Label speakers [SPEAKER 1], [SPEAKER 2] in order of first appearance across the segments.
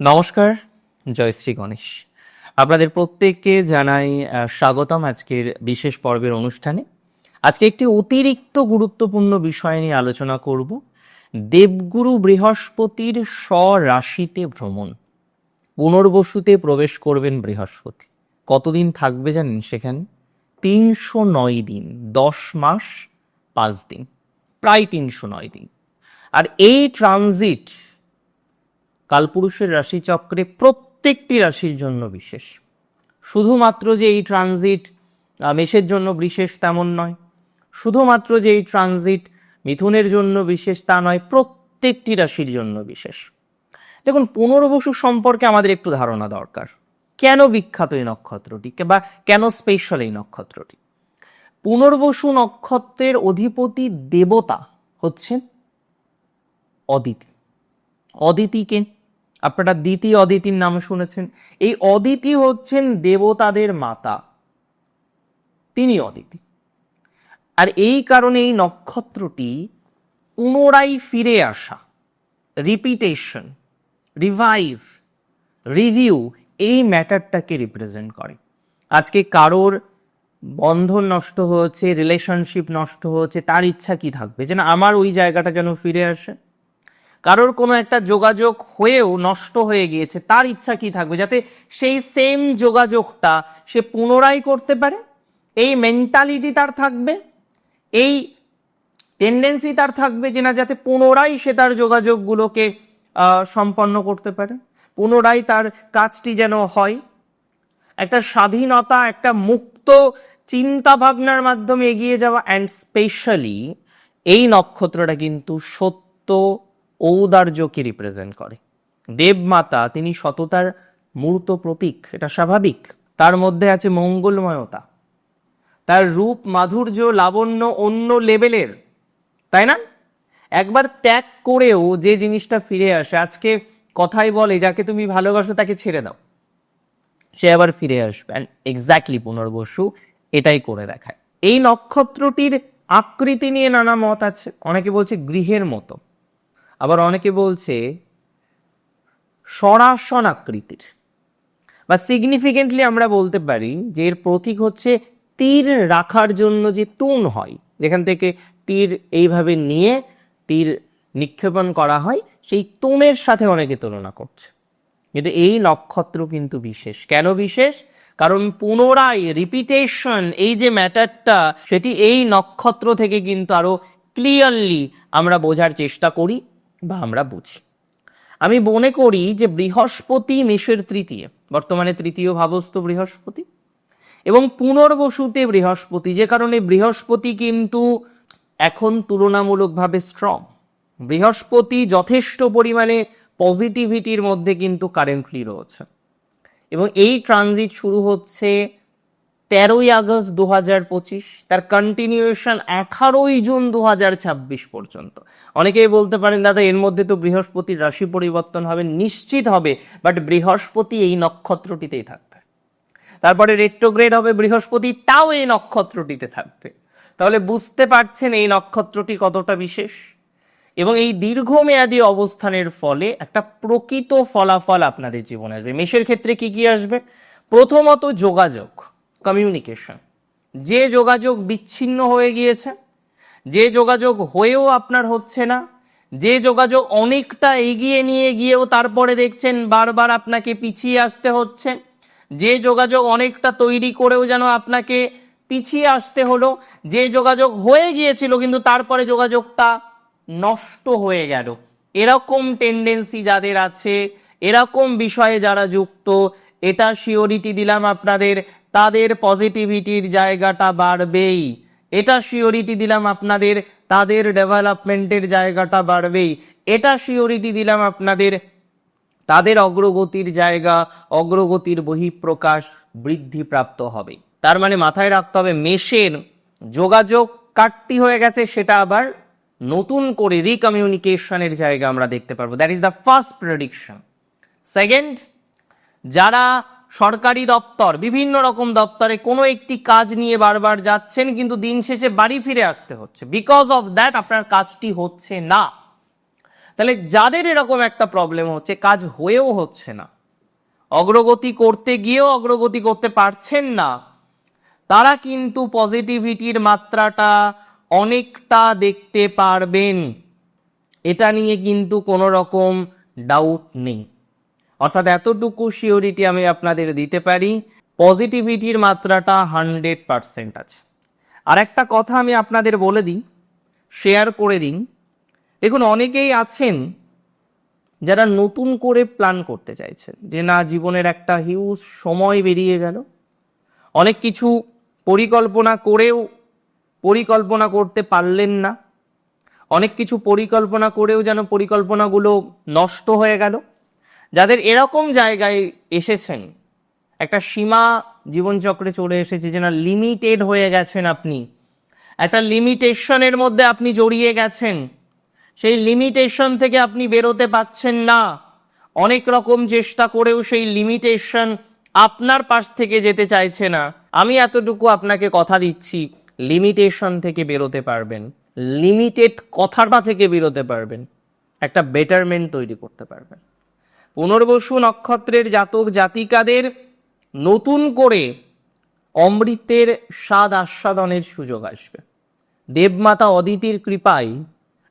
[SPEAKER 1] নমস্কার জয়শ্রী গণেশ। আপনাদের প্রত্যেককে জানাই স্বাগতম আজকের বিশেষ পর্বের অনুষ্ঠানে। আজকে একটি অতিরিক্ত গুরুত্বপূর্ণ বিষয় নিয়ে আলোচনা করব, দেবগুরু বৃহস্পতির স্বরাশিতে ভ্রমণ। পুনর্বসুতে প্রবেশ করবেন বৃহস্পতি। কতদিন থাকবে জানেন সেখানে? তিনশো নয় দিন, দশ মাস, পাঁচ দিন, প্রায় তিনশো নয় দিন। আর এই ট্রানজিট কালপুরুষের রাশিচক্রে প্রত্যেকটি রাশির জন্য বিশেষ। শুধুমাত্র যে এই ট্রানজিট মেষের জন্য বিশেষ তেমন নয়। শুধুমাত্র যে এই ট্রানজিট, মিথুনের জন্য বিশেষ তা নয়, প্রত্যেকটি রাশির জন্য বিশেষ। দেখুন, পুনর্বসু সম্পর্কে আমাদের একটু ধারণা দরকার। কেন বিখ্যাত এই নক্ষত্রটি, বা কেন স্পেশাল এই নক্ষত্রটি? পুনর্বসু নক্ষত্রের অধিপতি দেবতা হচ্ছেন অদিতি। অদিতিকে আপনারা দ্বিতীয় অদিতির নাম শুনেছেন। এই অদিতি হচ্ছেন দেবতাদের মাতা। তিনি অদিতি আর এই কারণে এই নক্ষত্রটি পুনরায় ফিরে আসা। রিপিটেশন রিভাইভ রিভিউ এই ম্যাটারটাকে রিপ্রেজেন্ট করে। আজকে কারোর বন্ধন নষ্ট হয়েছে রিলেশনশিপ নষ্ট হয়েছে, তার ইচ্ছা কি থাকবে? যেন আমার ওই জায়গাটা যেন ফিরে আসে। কারোর কোনো একটা যোগাযোগ হয়েও নষ্ট হয়ে গিয়েছে, তার ইচ্ছা কি থাকবে? যাতে সেই সেম যোগাযোগটা সে পুনরায় করতে পারে? এই মেন্টালিটি তার থাকবে? এই টেন্ডেন্সি তার থাকবে যে না, যাতে পুনরায় সে তার যোগাযোগগুলোকে সম্পন্ন করতে পারে? পুনরায় তার কাজটি যেন হয়? একটা স্বাধীনতা, একটা মুক্ত চিন্তা ভাবনার মাধ্যমে এগিয়ে যাওয়া অ্যান্ড স্পেশালি এই নক্ষত্রটা কিন্তু সত্য ঔদার্যকে রিপ্রেজেন্ট করে। দেবমাতা, তিনি সততার মূর্ত প্রতীক, এটা স্বাভাবিক। তার মধ্যে আছে মঙ্গলময়তা। তার রূপ, মাধুর্য, লাবণ্য অন্য লেভেলের তাই না? একবার ত্যাগ করেও যে জিনিসটা ফিরে আসে, আজকে কথাই বলে, যাকে তুমি ভালোবাসো তাকে ছেড়ে দাও। সে আবার ফিরে আসবে এক্স্যাক্টলি পুনর্বসু এটাই করে দেখায়। এই নক্ষত্রটির আকৃতি নিয়ে নানা মত আছে। অনেকে বলছে গৃহের মতো। আবার অনেকে বলছে সরাসন আকৃতির বা সিগনিফিকেন্টলি আমরা বলতে পারি যে এর প্রতীক হচ্ছে তীর রাখার জন্য যে তুন হয়। যেখান থেকে তীর এইভাবে নিয়ে তীর নিক্ষেপণ করা হয়, সেই তুনের সাথে অনেকে তুলনা করছে। কিন্তু এই নক্ষত্র কিন্তু বিশেষ। কেন বিশেষ? কারণ পুনরায় রিপিটেশন এই যে ম্যাটারটা, সেটি এই নক্ষত্র থেকে কিন্তু আরও ক্লিয়ারলি আমরা বোঝার চেষ্টা করি। বা আমরা বুঝি। আমি মনে করি যে বৃহস্পতি মেষের তৃতীয়, বর্তমানে তৃতীয় ভাবস্থ বৃহস্পতি এবং পুনর্বসুতে বৃহস্পতি, যে কারণে বৃহস্পতি কিন্তু এখন তুলনামূলকভাবে স্ট্রং বৃহস্পতি যথেষ্ট পরিমাণে পজিটিভিটির মধ্যে কিন্তু কারেন্টলি রয়েছে এবং এই ট্রানজিট শুরু হচ্ছে তেরোই আগস্ট দু হাজার পঁচিশ, তার কন্টিনিউয়েশন আঠারোই জুন দু হাজার ছাব্বিশ পর্যন্ত। অনেকেই বলতে পারেন, দাদা, এর মধ্যে তো বৃহস্পতির রাশি পরিবর্তন হবে, নিশ্চিত হবে বাট বৃহস্পতি এই নক্ষত্রটিতেই থাকবে। তারপরে রেট্রোগ্রেড হবে বৃহস্পতি, তাও এই নক্ষত্রটিতে থাকবে। তাহলে বুঝতে পারছেন এই নক্ষত্রটি কতটা বিশেষ? এবং এই দীর্ঘমেয়াদী অবস্থানের ফলে একটা প্রকৃত ফলাফল আপনাদের জীবনে আসবে। মেষের ক্ষেত্রে কি কি আসবে? প্রথমত যোগাযোগ। কমিউনিকেশন যে যোগাযোগ বিচ্ছিন্ন হয়ে গিয়েছে, যে যোগাযোগ হয়েও আপনার হচ্ছে না, যে যোগাযোগ অনেকটা এগিয়ে নিয়ে গিয়েও তারপরে দেখছেন বারবার আপনাকে পিছিয়ে আসতে হচ্ছে, যে যোগাযোগ অনেকটা তৈরি করেও যেন আপনাকে পিছিয়ে আসতে হলো, যে যোগাযোগ হয়ে গিয়েছিল কিন্তু তারপরে যোগাযোগটা নষ্ট হয়ে গেল। এরকম টেন্ডেন্সি যাদের আছে, এরকম বিষয়ে যারা যুক্ত, এটা শিওরিটি দিলাম আপনাদের। তাদের পজিটিভিটির জায়গাটা বাড়বেই। এটা শিওরিটি দিলাম আপনাদের, তাদের ডেভেলপমেন্টের জায়গাটা বাড়বেই। এটা শিওরিটি দিলাম আপনাদের, তাদের অগ্রগতির জায়গা, অগ্রগতির বহিঃপ্রকাশ বৃদ্ধিপ্রাপ্ত হবে। তার মানে মাথায় রাখতে হবে মেষের যোগাযোগ কাটতি হয়ে গেছে, সেটা আবার নতুন করে রিকমিউনিকেশনের জায়গা আমরা দেখতে পারব। That is the first prediction second যারা সরকারি দপ্তর, বিভিন্ন রকম দপ্তরে কোনো একটি কাজ নিয়ে বারবার যাচ্ছেন, কিন্তু দিন শেষে বাড়ি ফিরে আসতে হচ্ছে। বিকজ অফ দ্যাট আপনার কাজটি হচ্ছে না। তাহলে যাদের এরকম একটা প্রবলেম হচ্ছে, কাজ হয়েও হচ্ছে না, অগ্রগতি করতে গিয়েও অগ্রগতি করতে পারছেন না, তারা কিন্তু পজিটিভিটির মাত্রাটা অনেকটা দেখতে পারবেন। এটা নিয়ে কিন্তু কোনো রকম ডাউট নেই। অর্থাৎ এতটুকু সিওরিটি আমি আপনাদের দিতে পারি, পজিটিভিটির মাত্রাটা হান্ড্রেড পারসেন্ট আছে। আর একটা কথা আমি আপনাদের বলে দিই, শেয়ার করে দিন দেখুন, অনেকেই আছেন যারা নতুন করে প্ল্যান করতে চাইছেন যে না, জীবনের একটা হিউজ সময় বেরিয়ে গেল। অনেক কিছু পরিকল্পনা করেও পরিকল্পনা করতে পারলেন না। অনেক কিছু পরিকল্পনা করেও যেন পরিকল্পনাগুলো নষ্ট হয়ে গেল। যাদের এরকম জায়গায় এসেছেন, একটা সীমা জীবনচক্রে চলে এসেছে যে না লিমিটেড হয়ে গেছেন আপনি। একটা লিমিটেশনের মধ্যে আপনি জড়িয়ে গেছেন। সেই লিমিটেশন থেকে আপনি বেরোতে পাচ্ছেন না। অনেক রকম চেষ্টা করেও সেই লিমিটেশন আপনার পাশ থেকে যেতে চাইছে না। আমি এতটুকু আপনাকে কথা দিচ্ছি লিমিটেশন থেকে বেরোতে পারবেন লিমিটেড কথাটা থেকে বেরোতে পারবেন, একটা বেটারমেন্ট তৈরি করতে পারবেন। পুনর্বসু নক্ষত্রের জাতক জাতিকাদের নতুন করে অমৃতের স্বাদ আস্বাদনের সুযোগ আসবে। দেবমাতা অদিতির কৃপায়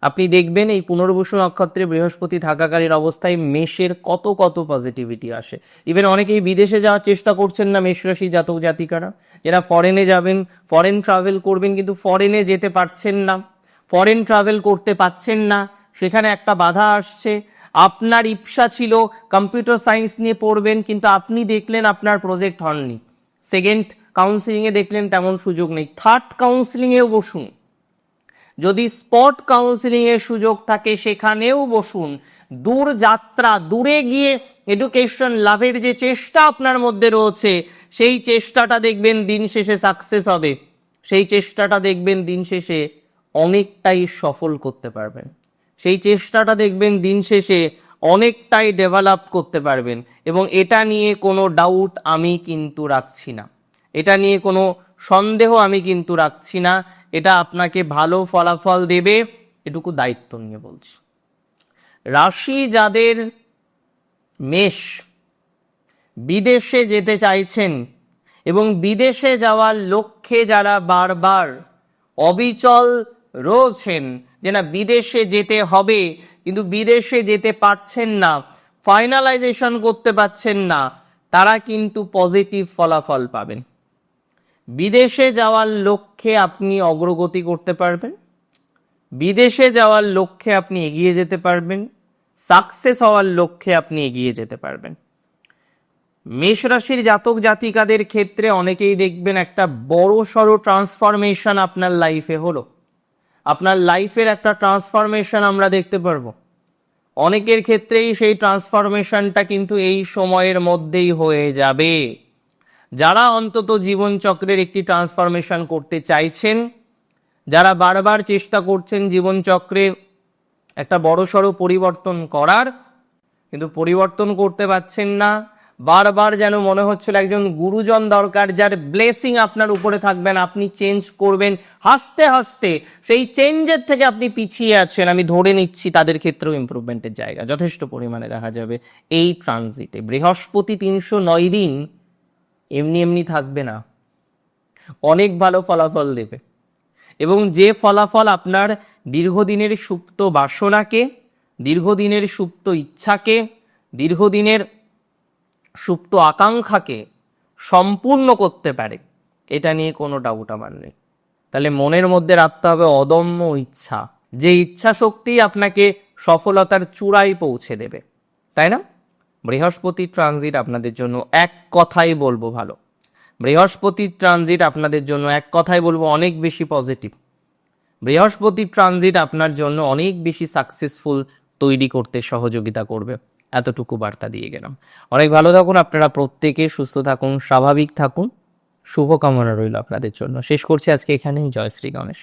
[SPEAKER 1] আপনি দেখবেন এই পুনর্বসু নক্ষত্রে বৃহস্পতি থাকাকালীন অবস্থায় মেষের কত কত পজিটিভিটি আসে। ইভেন অনেকেই বিদেশে যাওয়ার চেষ্টা করছেন না মেষ রাশি জাতক জাতিকারা। যারা ফরেনে যাবেন ফরেন ট্রাভেল করবেন কিন্তু ফরেনে যেতে পারছেন না ফরেন ট্রাভেল করতে পাচ্ছেন না, সেখানে একটা বাধা আসছে। আপনার ইচ্ছা ছিল কম্পিউটার সায়েন্স নিয়ে পড়বেন, কিন্তু আপনি দেখলেন আপনার প্রজেক্ট হননি সেকেন্ড কাউন্সিলিংয়ে দেখলেন তেমন সুযোগ নেই। থার্ড কাউন্সিলিংয়েও বসুন। যদি স্পট কাউন্সিলিং এর সুযোগ থাকে, সেখানেও বসুন। দূর যাত্রা, দূরে গিয়ে এডুকেশন লাভের যে চেষ্টা আপনার মধ্যে রয়েছে, সেই চেষ্টাটা দেখবেন দিন শেষে সাকসেস হবে। সেই চেষ্টাটা দেখবেন দিন শেষে অনেকটাই সফল করতে পারবেন। সেই চেষ্টাটা দেখবেন দিন শেষে অনেকটাই ডেভেলপ করতে পারবেন এবং এটা নিয়ে কোনো ডাউট আমি কিন্তু রাখছি না। এটা নিয়ে কোনো সন্দেহ আমি কিন্তু রাখছি না। এটা আপনাকে ভালো ফলাফল দেবে, এটুকু দায়িত্ব নিয়ে বলছি। রাশি যাদের মেষ, বিদেশে যেতে চাইছেন এবং বিদেশে যাওয়ার লক্ষ্যে যারা বারবার অবিচল রয়েছেন যে না, বিদেশে যেতে হবে, কিন্তু বিদেশে যেতে পারছেন না ফাইনালাইজেশন করতে পারছেন না, তারা কিন্তু পজিটিভ ফলাফল পাবেন। বিদেশে যাওয়ার লক্ষ্যে আপনি অগ্রগতি করতে পারবেন, বিদেশে যাওয়ার লক্ষ্যে আপনি এগিয়ে যেতে পারবেন সাকসেস হওয়ার লক্ষ্যে আপনি এগিয়ে যেতে পারবেন। মেষ রাশির জাতক জাতিকাদের ক্ষেত্রে অনেকেই দেখবেন একটা বড় সড়ো ট্রান্সফরমেশন আপনার লাইফে হলো। আপনার লাইফের একটা ট্রান্সফরমেশন আমরা দেখতে পারব। অনেকের ক্ষেত্রেই সেই ট্রান্সফরমেশনটা কিন্তু এই সময়ের মধ্যেই হয়ে যাবে। যারা অন্তত জীবনচক্রের একটি ট্রান্সফরমেশন করতে চাইছেন, যারা বারবার চেষ্টা করছেন জীবনচক্রে একটা বড়সড় পরিবর্তন করার, কিন্তু পরিবর্তন করতে পারছেন না বারবার যেন মনে হচ্ছিল একজন গুরুজন দরকার, যার ব্লেসিং আপনার উপরে থাকবেন আপনি চেঞ্জ করবেন, হাসতে হাসতে সেই চেঞ্জের থেকে আপনি পিছিয়ে আছেন। আমি ধরে নিচ্ছি তাদের ক্ষেত্রেও ইম্প্রুভমেন্টের জায়গা। যথেষ্ট পরিমাণে দেখা যাবে এই ট্রানজিটে বৃহস্পতি তিনশো নয় দিন এমনি এমনি থাকবে না। অনেক ভালো ফলাফল দেবে। এবং যে ফলাফল আপনার দীর্ঘদিনের সুপ্ত বাসনাকে, দীর্ঘদিনের সুপ্ত ইচ্ছাকে, দীর্ঘদিনের সুপ্ত আকাঙ্ক্ষাকে সম্পূর্ণ করতে পারে, এটা নিয়ে কোনো ডাউট আমার নেই। তাহলে মনের মধ্যে রাখতে হবে অদম্য ইচ্ছা। যে ইচ্ছা শক্তি আপনাকে সফলতার চূড়ায় পৌঁছে দেবে, তাই না? বৃহস্পতির ট্রানজিট আপনাদের জন্য এক কথাই বলব ভালো। বৃহস্পতির ট্রানজিট আপনাদের জন্য এক কথাই বলব অনেক বেশি পজিটিভ বৃহস্পতির ট্রানজিট আপনার জন্য অনেক বেশি সাকসেসফুল তৈরি করতে সহযোগিতা করবে। এতটুকু বার্তা দিয়ে গেলাম। অনেক ভালো থাকুন, আপনারা প্রত্যেকে সুস্থ থাকুন, স্বাভাবিক থাকুন। শুভকামনা রইল আপনাদের জন্য। শেষ করছি আজকে এখানেই। জয় শ্রী গণেশ।